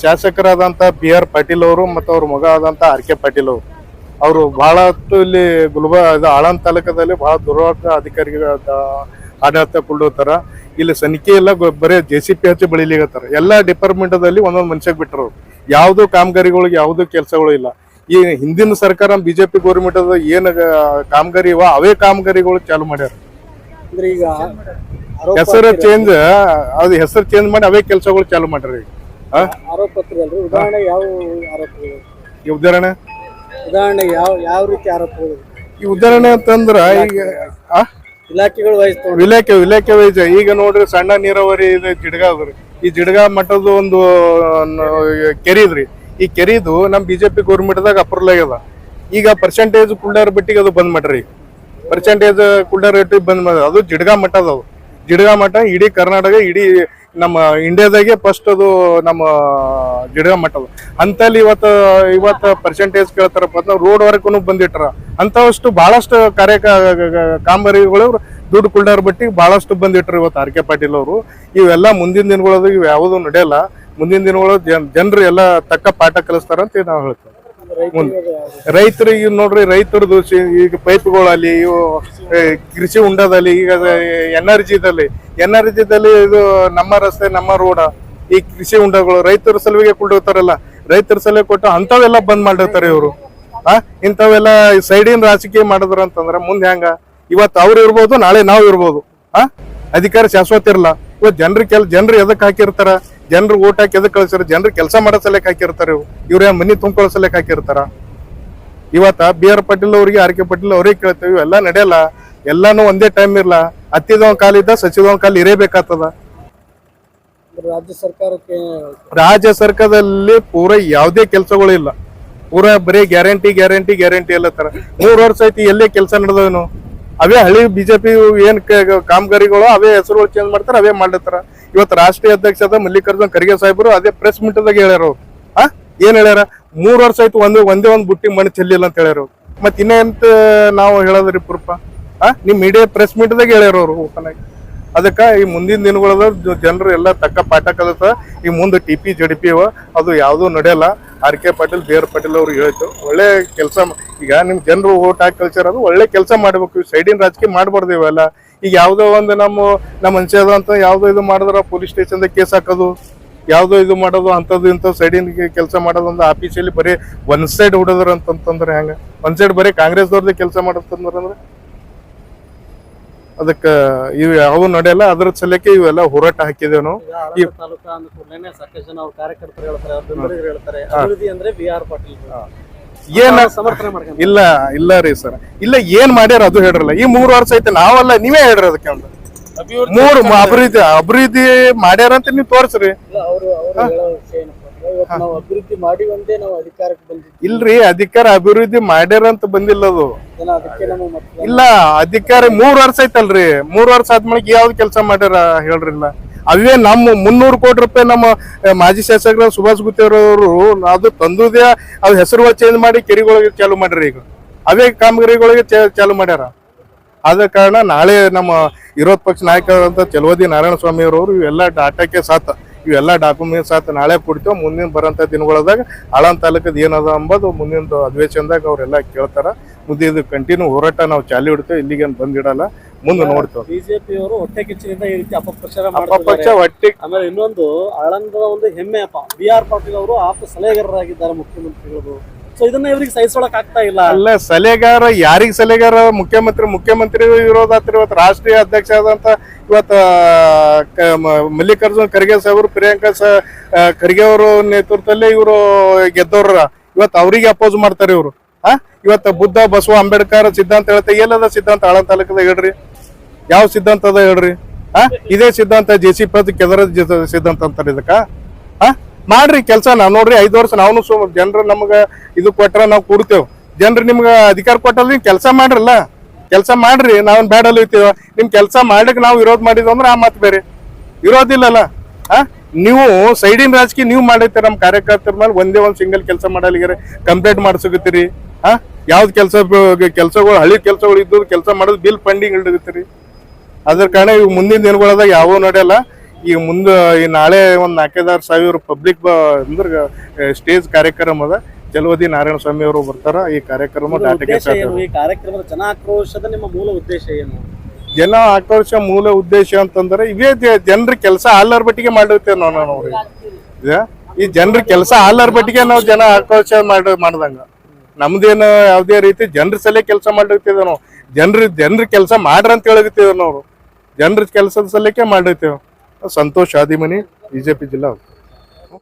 ಶಾಸಕರಾದಂಥ B R Patil ಅವರು ಮತ್ತು ಅವ್ರ ಮಗ ಆದಂಥ ಆರ್ ಕೆ ಪಾಟೀಲ್ ಅವರು ಅವರು ಬಹಳ ಇಲ್ಲಿ ಗುಲ್ಬ ಇದು ಆಳಂದ ತಾಲೂಕದಲ್ಲಿ ಬಹಳ ದುರ್ವಾರ್ಥ ಅಧಿಕಾರಿಗಳ ಆಡಳಿತ ಕೊಳ್ಳುತ್ತಾರ ಇಲ್ಲಿ ಸನಿಖೆ ಎಲ್ಲ ಬರೀ ಜೆ ಸಿ ಪಿ ಹಚ್ಚಿ ಬೆಳಿಲಿಗತ್ತಾರ ಎಲ್ಲ ಡಿಪಾರ್ಟ್ಮೆಂಟದಲ್ಲಿ ಒಂದೊಂದು ಮನುಷ್ಯಗೆ ಬಿಟ್ಟರು ಯಾವುದೂ ಕಾಮಗಾರಿಗಳಿಗೆ ಯಾವುದೂ ಕೆಲಸಗಳು ಇಲ್ಲ. ಈ ಹಿಂದಿನ ಸರ್ಕಾರ ಬಿಜೆಪಿ ಗೌರ್ಮೆಂಟ್ ಅದ ಏನು ಕಾಮಗಾರಿ ಇವ ಅವೇ ಕಾಮಗಾರಿಗಳು ಚಾಲು ಮಾಡ್ಯಾರ. ಈಗ ಹೆಸರು ಚೇಂಜ್ ಅದು ಹೆಸರು ಚೇಂಜ್ ಮಾಡಿ ಅವೇ ಕೆಲಸಗಳು ಚಾಲು ಮಾಡ್ಯಾರ ಈಗ. ಆರೋಪ ಉದಾಹರಣೆ ಯಾವ ಆರೋಪಗಳು? ಈ ಉದಾಹರಣೆ? ಉದಾಹರಣೆ ಯಾವ ಯಾವ ರೀತಿ ಆರೋಪಗಳು? ಈ ಉದಾಹರಣೆ ಅಂತಂದ್ರ ಈಗ ಆ? ಇಲಾಖೆಗಳು ವಹಿಸ್ತಾವ ಇಲಾಖೆ ಇಲಾಖೆ ವೈಸ್. ಈಗ ನೋಡ್ರಿ ಸಣ್ಣ ನೀರಾವರಿ ಇದೆ ಜಿಡ್ಗ ಅದ್ರಿ ಈ ಜಿಡ್ಗ ಮಠದ ಒಂದು ಕೆರಿ ಇದ್ರಿ ಈ ಕೆರಿದು ನಮ್ ಬಿಜೆಪಿ ಗೌರ್ಮೆಂಟ್ದಾಗ ಅಪ್ರೂವಲ್ ಆಗ್ಯದ. ಈಗ ಪರ್ಸೆಂಟೇಜ್ ಕುಳ್ಳಾರ ಬಿಟ್ಟಿಗೆ ಅದು ಬಂದ್ ಮಾಡ್ರಿ. ಪರ್ಸೆಂಟೇಜ್ ಕುಳ್ಳಾರ ರೇಟಿಗೆ ಬಂದ್ ಮಾಡ ಅದು ಜಿಡ್ಗ ಮಠದ ಅದು ಜಿಡ್ಗ ಮಠ ಇಡೀ ಕರ್ನಾಟಕ ಇಡೀ ನಮ್ಮ ಇಂಡಿಯಾದಾಗೆ ಫಸ್ಟ್ ಅದು ನಮ್ಮ ಜಿಡಗ ಮಟ್ಟದ ಅಂತಲ್ಲಿ ಇವತ್ತು ಇವತ್ತು ಪರ್ಸೆಂಟೇಜ್ ಕೇಳ್ತಾರಪ್ಪ ಅಂದ್ರೆ ರೋಡ್ ವರ್ಗೂ ಬಂದಿಟ್ರ. ಅಂತವಷ್ಟು ಬಹಳಷ್ಟು ಕಾರ್ಯ ಕಾಮಗಾರಿಗಳು ದುಡ್ಡು ಕುಳ್ಳಾರ ಬಟ್ಟಿ ಬಹಳಷ್ಟು ಬಂದಿಟ್ರು ಇವತ್ತು ಆರ್ ಕೆ ಪಾಟೀಲ್ ಅವರು. ಇವೆಲ್ಲ ಮುಂದಿನ ದಿನಗಳದು ಇವು ಯಾವುದೂ ನಡೆಯಲ್ಲ. ಮುಂದಿನ ದಿನಗಳು ಜನ, ಜನರು ಎಲ್ಲ ತಕ್ಕ ಪಾಠ ಕಲಿಸ್ತಾರಂತ ನಾವು ಹೇಳ್ತೇವೆ. ರೈತರಿಗೆ ನೋಡ್ರಿ ರೈತರದು ಈಗ ಪೈಪ್ಗಳಲ್ಲಿ ಇವು ಕೃಷಿ ಉಂಡದಲ್ಲಿ, ಈಗ ಎನರ್ಜಿದಲ್ಲಿ ಎನರ್ಜಿದಲ್ಲಿ ಇದು ನಮ್ಮ ರಸ್ತೆ, ನಮ್ಮ ರೋಡ, ಈ ಕೃಷಿ ಉಂಡಗಳು, ರೈತರ ಸಲುವಿಗೆ ಕೊಟ್ಟಿರ್ತಾರಲ್ಲ ರೈತರ ಸಲುವಾಗಿ ಕೊಟ್ಟು ಅಂಥವೆಲ್ಲ ಬಂದ್ ಮಾಡಿರ್ತಾರೆ ಇವರು. ಆ, ಇಂಥವೆಲ್ಲ ಸೈಡಿನ ರಾಜಕೀಯ ಮಾಡಿದ್ರು ಅಂತಂದ್ರ ಮುಂದೆ ಹೆಂಗ? ಇವತ್ತು ಅವ್ರು ಇರ್ಬೋದು, ನಾಳೆ ನಾವು ಇರ್ಬೋದು. ಆ, ಅಧಿಕಾರ ಶಾಶ್ವತ ಇರಲ್ಲ. ಇವತ್ತು ಜನರು ಕೆಲ್ ಜನರು ಎದಕ್ ಹಾಕಿರ್ತಾರ? ಜನರು ಓಟ್ ಹಾಕಿ ಎದಕ್ ಕಳ್ಸಿರ ಜನರು ಕೆಲಸ ಮಾಡೋ ಸಲಕ್ಕೆ ಹಾಕಿರ್ತಾರ ಇವ್ರು? ಇವ್ರ ಮನಿ ತುಂಬಿಕೊಳ್ಳೋ ಸಲಕ್ಕೆ ಹಾಕಿರ್ತಾರ? ಇವತ್ತ ಬಿ ಆರ್ ಪಾಟೀಲ್ ಅವರಿಗೆ ಆರ್ ಕೆ ಪಾಟೀಲ್ ಅವ್ರಿಗೆ ಕೇಳ್ತೇವೆ ಎಲ್ಲ ನಡೆಯಲ್ಲ. ಎಲ್ಲಾನು ಒಂದೇ ಟೈಮ್ ಇರ್ಲ. ಹತ್ತಿದವನ್ ಕಾಲಿದ್ದ ಸಚಿವ ಕಾಲ ಇರೇಬೇಕಾಗ್ತದ. ರಾಜ್ಯ ಸರ್ಕಾರಕ್ಕೆ ರಾಜ್ಯ ಸರ್ಕಾರದಲ್ಲಿ ಪೂರ ಯಾವುದೇ ಕೆಲಸಗಳು ಇಲ್ಲ. ಪೂರ ಬರೀ ಗ್ಯಾರಂಟಿ ಗ್ಯಾರಂಟಿ ಗ್ಯಾರಂಟಿ ಎಲ್ಲ ತರ. ಮೂರ್ ವರ್ಷ ಐತಿ ಎಲ್ಲೇ ಕೆಲಸ ನಡೆದವೇನು? ಅವೇ ಹಳಿ ಬಿಜೆಪಿ ಏನ್ ಕಾಮಗಾರಿಗಳು ಅವೇ ಹೆಸರುಗಳು ಚೇಂಜ್ ಮಾಡ್ತಾರ, ಅವೇ ಮಾಡ್ಲತ್ತಾರ ಇವತ್ತು ರಾಷ್ಟ್ರೀಯ ಅಧ್ಯಕ್ಷದ ಮಲ್ಲಿಕಾರ್ಜುನ್ ಖರ್ಗೆ ಸಾಹೇಬರು ಅದೇ ಪ್ರೆಸ್ ಮೀಟ್ದಾಗ ಹೇಳ್ಯಾರ. ಆ? ಏನ್ ಹೇಳ್ಯಾರ? ಮೂರ್ ವರ್ಷ ಆಯ್ತು ಒಂದೇ ಒಂದೇ ಒಂದ್ ಬುಟ್ಟಿ ಮಣ್ಣು ಚೆಲ್ಲಿಲ್ಲ ಅಂತ ಹೇಳ್ಯಾರ. ಮತ್ ಇನ್ನೇಂತ ನಾವು ಹೇಳೋದ್ರಿ ಪುರ್ಪ? ಆ? ನಿಮ್ ಮೀಡಿಯಾ ಪ್ರೆಸ್ ಮೀಟ್ದಾಗ ಹೇಳ್ಯಾರ ಅವ್ರು ಓಪನ್ ಆಗಿ ಅದಕ್ಕ ಈ ಮುಂದಿನ ದಿನಗಳದ ಜನರು ಎಲ್ಲ ತಕ್ಕ ಪಾಠ ಕಲಿತ ಈ ಮುಂದೆ ಟಿ ಪಿ ಜಡ್ ಪಿ ಅದು ಯಾವುದೂ ನಡೆಯಲ್ಲ. R K Patil, B R Patil ಅವ್ರಿಗೆ ಹೇಳಿತು. ಒಳ್ಳೆ ಕೆಲಸ ಈಗ ನಿಮ್ ಜನರು ಓಟ್ ಹಾಕಿ ಅದು ಒಳ್ಳೆ ಕೆಲಸ ಮಾಡ್ಬೇಕು. ಸೈಡಿನ ರಾಜಕೀಯ ಮಾಡ್ಬಾರ್ದು ಇವೆಲ್ಲ. ಈಗ ಯಾವುದೋ ಒಂದು ನಮ್ಮ ನಮ್ಮ ಅನ್ಸದ ಅಂತ ಯಾವುದೋ ಇದು ಮಾಡಿದ್ರ ಪೊಲೀಸ್ ಸ್ಟೇಷನ್ದಾಗ ಕೇಸ್ ಹಾಕೋದು. ಯಾವುದೋ ಇದು ಮಾಡೋದು ಅಂಥದ್ದು ಇಂಥದ್ದು ಸೈಡಿನ ಕೆಲಸ ಮಾಡೋದು ಒಂದು ಆಫೀಸಲ್ಲಿ ಬರೀ ಒನ್ ಸೈಡ್ ಹೊಡೋದ್ರ ಅಂತಂತಂದ್ರೆ ಹೆಂಗೆ? ಒನ್ ಸೈಡ್ ಬರೀ ಕಾಂಗ್ರೆಸ್ದವ್ರದ್ದು ಕೆಲಸ ಮಾಡತ್ತಂದ್ರೆ ಅದಕ್ಕ ಇವು ಯಾವ ನಡೆಯಲ್ಲ ಅದ್ರ ಸಲಕ್ಕೆ ಇವೆಲ್ಲ ಹೋರಾಟ ಹಾಕಿದೇವ್ ನಾವು. ಈಗ ಆಳಂದ ತಾಲೂಕಾ ಅಂದ ಕೂಡಲೇ ಸಾಕಷ್ಟು ಜನ ಅವ್ರ ಕಾರ್ಯಕರ್ತರು ಹೇಳ್ತಾರೆ ಅವ್ರ ಬೆಂಬಲಿಗರು ಹೇಳ್ತಾರೆ. ಅಭಿವೃದ್ಧಿ ಅಂದ್ರೆ ಬಿ ಆರ್ ಪಾಟೀಲ್ ಏನ್ ಅವ್ರ ಸಮರ್ಥನೆ ಮಾಡ್ಕೊಂಡು ಇಲ್ಲ ಇಲ್ಲ ರೀ ಸರ್. ಇಲ್ಲ ಏನ್ ಮಾಡ್ಯಾರ ಅದು ಹೇಳ್ರಲ್ಲ. ಈ ಮೂರು ವರ್ಷ ಐತೆ ನಾವಲ್ಲ ನೀವೇ ಹೇಳ್ರಿ ಅದಕ್ಕೆ ಅಂತ ಮೂರು ಅಭಿವೃದ್ಧಿ ಅಭಿವೃದ್ಧಿ ಮಾಡ್ಯಾರ ಅಂತ ನೀವು ತೋರಿಸ್ರಿ. ಅವರು ಇವತ್ತು ನಾವು ಅಭಿವೃದ್ಧಿ ಮಾಡಿ ಒಂದೇ ನಾವು ಅಧಿಕಾರಕ್ಕೆ ಬಂದಿದ್ವಿ ಇಲ್ರಿ ಅಧಿಕಾರ ಅಭಿವೃದ್ಧಿ ಮಾಡ್ಯಾರ ಅಂತ ಬಂದಿಲ್ಲ ಅದು. ಜನ ಅದಕ್ಕೆ ನಮ್ಮ ಮತ್ತೆ ಇಲ್ಲ ಅಧಿಕಾರ ಮೂರ್ ವರ್ಷ ಐತಲ್ರಿ. ಮೂರ್ ವರ್ಷ ಆದ್ಮೇಲೆ ಯಾವ್ದು ಕೆಲಸ ಮಾಡ್ಯಾರ ಹೇಳ್ರಿಲ್ಲ ಅವೇ ನಮ್ಮ ಮುನ್ನೂರು ಕೋಟಿ ರೂಪಾಯಿ ನಮ್ಮ ಮಾಜಿ ಶಾಸಕರ ಸುಭಾಷ್ ಗುತ್ತೇರವರು ಅದು ತಂದುದೇ ಅದು ಹೆಸರು ಚೇಂಜ್ ಮಾಡಿ ಕೆರೆಗಳಿಗೆ ಚಾಲು ಮಾಡ್ರಿ ಈಗ. ಅವೇ ಕಾಮಗಾರಿಗಳಿಗೆ ಚಾ- ಚಾಲು ಮಾಡ್ಯಾರ. ಆದ ಕಾರಣ ನಾಳೆ ನಮ್ಮ ವಿರೋಧ ಪಕ್ಷ ನಾಯಕರಾದಂಥ ಚಲವದಿ ನಾರಾಯಣ ಸ್ವಾಮಿ ಅವರು ಇವೆಲ್ಲ ಡಾಟಾಕ್ಕೆ ಸಾತ. ಇವೆಲ್ಲ ಡಾಕ್ಯುಮೆಂಟ್ಸ್ ಆತ ನಾಳೆ ಕೊಡ್ತೇವೆ ಮುಂದಿನ ಬರೋಂಥ ದಿನಗಳದಾಗ ಆಳನ್ ತಾಲೂಕದ ಏನದ ಅಂಬೋದು ಮುಂದಿನ ಅಧಿವೇಶನದಾಗ ಅವರೆಲ್ಲ ಕೇಳ್ತಾರ. ಮುಂದೆ ಇದು ಕಂಟಿನ್ಯೂ ಹೋರಾಟ ನಾವು ಚಾಲಿ ಇಡ್ತೇವೆ. ಇಲ್ಲಿಗೇನು ಬಂದಿಡಲ್ಲ. ಮುಂದೆ ನೋಡ್ತೇವೆ. ಬಿಜೆಪಿ ಅವರು ಹೊಟ್ಟೆ ಕಿಚ್ಚಿನಿಂದ ಈ ರೀತಿ ಅಪಪ್ರಚಾರ ಮಾಡ್ತಾರೆ ಒಟ್ಟಿಗೆ ಆಮೇಲೆ ಇನ್ನೊಂದು ಆಳಂದದ ಒಂದು ಹೆಮ್ಮೆ ಅಪ್ಪ. ಬಿ ಆರ್ ಪಾಟೀಲ್ ಅವರು ಆಪ್ತ ಸಲಹೆಗಾರರಾಗಿದ್ದಾರೆ ಮುಖ್ಯಮಂತ್ರಿಗಳು. ಸೊ ಇದನ್ನ ಆಗ್ತಾ ಇಲ್ಲ. ಅಲ್ಲ, ಸಲಹೆಗಾರ ಯಾರಿಗ ಸಲಹೆಗಾರ? ಮುಖ್ಯಮಂತ್ರಿ ಮುಖ್ಯಮಂತ್ರಿ ಇರೋದಾತ್ರಿ ಇವತ್ತು ರಾಷ್ಟ್ರೀಯ ಅಧ್ಯಕ್ಷ ಆದಂತ ಇವತ್ತ ಮಲ್ಲಿಕಾರ್ಜುನ್ ಖರ್ಗೆ ಸಾಹೇಬರು, ಪ್ರಿಯಾಂಕಾ ಖರ್ಗೆ ಅವರು ನೇತೃತ್ವದಲ್ಲಿ ಇವರು ಗೆದ್ದವ್ರ. ಇವತ್ತು ಅವರಿಗೆ ಅಪೋಸ್ ಮಾಡ್ತಾರೆ ಇವರು. ಹಾ ಇವತ್ತ ಬುದ್ಧ, ಬಸವ, ಅಂಬೇಡ್ಕರ್, ಸಿದ್ಧಾಂತ ಹೇಳ್ತಾ, ಎಲ್ಲದ ಸಿದ್ಧಾಂತ ಆಳನ್ ತಾಲೂಕದ ಹೇಳ್ರಿ. ಯಾವ ಸಿದ್ಧಾಂತ ಅದ ಹೇಳ್ರಿ? ಆ? ಇದೇ ಸಿದ್ಧಾಂತ ಜೆ ಸಿ ಪದ ಕೆದರ ಸಿದ್ಧಾಂತ ಅಂತಾರೆ ಇದಕ್ಕ. ಆ? ಮಾಡ್ರಿ ಕೆಲಸ. ನಾವು ನೋಡ್ರಿ ಐದು ವರ್ಷ ನಾವು ಸು ಜನರು ನಮ್ಗೆ ಇದು ಕೊಟ್ರ ನಾವು ಕೊಡ್ತೇವೆ. ಜನರು ನಿಮ್ಗೆ ಅಧಿಕಾರ ಕೊಟ್ಟಲ್ರಿ ಕೆಲಸ ಮಾಡ್ರಲ್ಲ. ಕೆಲಸ ಮಾಡ್ರಿ ನಾವ್ ಬ್ಯಾಡಲ್ಲಿ ಇರ್ತೀವ. ನಿಮ್ ಕೆಲಸ ಮಾಡ್ಲಿಕ್ಕೆ ನಾವು ವಿರೋಧ ಮಾಡಿದ್ವಿ ಅಂದ್ರೆ ಆ ಮಾತು ಬೇರೆ. ವಿರೋಧ ಇಲ್ಲಲ್ಲ. ಆ? ನೀವು ಸೈಡಿನ ರಾಜಕೀಯ ನೀವು ಮಾಡೈತೆ ನಮ್ಮ ಕಾರ್ಯಕರ್ತರ ಮೇಲೆ ಒಂದೇ ಒಂದು ಸಿಂಗಲ್ ಕೆಲಸ ಮಾಡಲಿಗೆ ಕಂಪ್ಲೇಂಟ್ ಮಾಡ್ಸಕತ್ತೀರಿ. ಹಾ ಯಾವ್ದು ಕೆಲಸ ಕೆಲಸಗಳು ಹಳಿ ಕೆಲಸಗಳು ಇದ್ದು ಕೆಲಸ ಮಾಡೋದು ಬಿಲ್ ಪೆಂಡಿಂಗ್ ಹಿಡಿದಿರ್ತೀರಿ ಅದ್ರ ಕಾರಣ ಇವು ಮುಂದಿನ ದಿನಗಳದಾಗ ಯಾವ ನಡೆಯಲ್ಲ. ಈಗ ಮುಂದೆ ಈ ನಾಳೆ ಒಂದ್ ನಾಲ್ಕೈದಾರು ಸಾವಿರ ಪಬ್ಲಿಕ್ ಅಂದ್ರೆ ಸ್ಟೇಜ್ ಕಾರ್ಯಕ್ರಮ ಅದ. ಜಲವದಿ ನಾರಾಯಣ ಸ್ವಾಮಿ ಅವರು ಬರ್ತಾರ. ಈ ಕಾರ್ಯಕ್ರಮ ಈ ಕಾರ್ಯಕ್ರಮದ ಜನ ಆಕ್ರೋಶದ ನಿಮ್ಮ ಮೂಲ ಉದ್ದೇಶ ಏನು? ಜನ ಆಕ್ರೋಶ ಮೂಲ ಉದ್ದೇಶ ಅಂತಂದ್ರೆ ಇವೇ ಜನರ ಕೆಲಸ ಆಲ್ಲಾರ ಬಟ್ಟಿಗೆ ಮಾಡಿರ್ತೇವೆ ನಾವು ಇದ? ಈ ಜನರ ಕೆಲಸ ಆಲ್ಲಾರ ಬಟ್ಟಿಗೆ ನಾವು ಜನ ಆಕ್ರೋಶ ಮಾಡ ಮಾಡ್ದಂಗ. ನಮ್ದೇನು ಯಾವ್ದೇ ರೀತಿ ಜನರ ಸಲೇ ಕೆಲಸ ಮಾಡಿರ್ತೇವೆ ನಾವು. ಜನರ ಜನರ ಕೆಲಸ ಮಾಡ್ರಂತ ಅಂತ ಹೇಳಿರ್ತೀವಿ ನಾವು. ಜನರ ಕೆಲಸದ ಸಲಕ್ಕೆ ಮಾಡಿರ್ತೇವೆ. ಸಂತೋಷ್ ಆದಿಮನಿ ಬಿಜೆಪಿ ಜಿಲ್ಲಾ